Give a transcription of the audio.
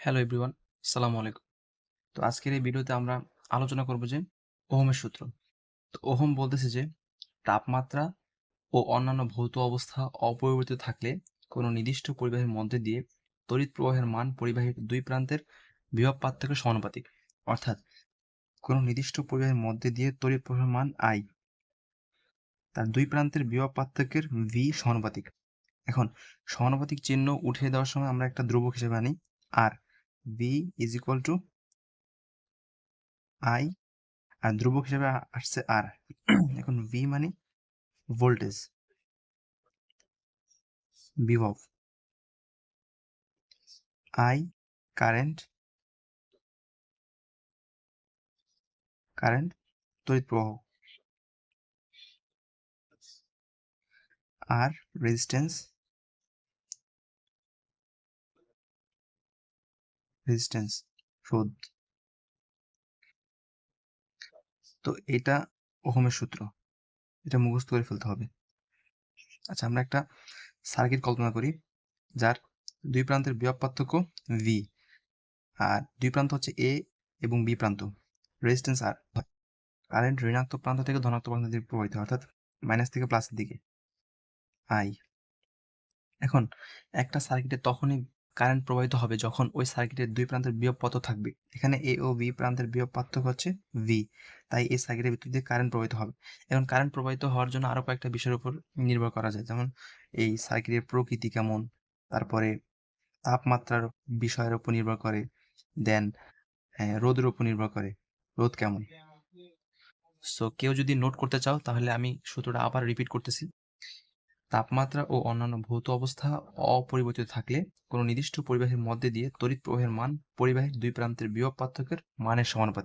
Hello everyone, আসসালামু আলাইকুম। তো আজকের এই ভিডিওতে আমরা আলোচনা করব যে ওহমের সূত্র। তো ওহম বলতেছে যে তাপমাত্রা ও অন্যান্য ভৌত অবস্থা অপরিবর্তিত থাকলে কোনো নির্দিষ্ট পরিবাহের মধ্যে দিয়ে তড়িৎ প্রবাহের মান পরিবাহীর দুই প্রান্তের বিভব পার্থক্যের সমানুপাতিক। অর্থাৎ কোনো নির্দিষ্ট পরিবাহের মধ্যে দিয়ে তড়িৎ প্রবাহের মান আই তার দুই প্রান্তের বিভব পার্থক্যের ভি সমানুপাতিক। এখন সমানুপাতিক চিহ্ন উঠিয়ে দেওয়ার সময় আমরা একটা ধ্রুবক হিসেবে আনি আর V is equal to I R ধ্রুবক হিসেবে আসছে আর এখন ভি মানে ভোল্টেজ বিভব আই কারেন্ট কারেন্ট তড়িৎ প্রবাহ। আর রেজিস্ট্যান্স রেজিস্ট্যান্স রোধ তো এটা ওহমের সূত্র। এটা মুখস্থ করে ফেলতে হবে। আচ্ছা আমরা একটা সার্কিট কল্পনা করি, যার দুই প্রান্তের বিভব পার্থক্য ভি আর দুই প্রান্ত হচ্ছে এ এবং বি প্রান্ত। রেজিস্ট্যান্স আর কারেন্ট ঋণাত্মক প্রান্ত থেকে ধনাত্মক প্রান্ত দিকে প্রবাহিত, অর্থাৎ মাইনাস থেকে প্লাসের দিকে। আই এখন, একটা সার্কিটে তখনই কারেন্ট প্রবাহিত হবে যখন ওই সার্কিটের দুই প্রান্তের বিভব পথ থাকবে। এখানে এ ও বি প্রান্তের বিভব পার্থক্য হচ্ছে ভি তাই এই সার্কিটের দিয়ে কারেন্ট প্রবাহিত হবে। এখন কারেন্ট প্রবাহিত হওয়ার জন্য আরও কয়েকটা বিষয়ের উপর নির্ভর করা যায়। যেমন এই সার্কিটের প্রকৃতি কেমন, তারপরে তাপমাত্রার বিষয়ের উপর নির্ভর করে দেন রোদের উপর নির্ভর করে, রোদ কেমন। সো কেউ যদি নোট করতে চাও, তাহলে আমি সূত্রটা আবার রিপিট করতেছি। তাপমাত্রা ও অন্যান্য ভৌত অবস্থা অপরিবর্তিত থাকলে কোনো নির্দিষ্ট পরিবাহের মধ্যে দিয়ে তড়িৎ প্রবাহের মান পরিবাহের দুই প্রান্তের বিভব পার্থক্যের মানের সমানুপাতিক।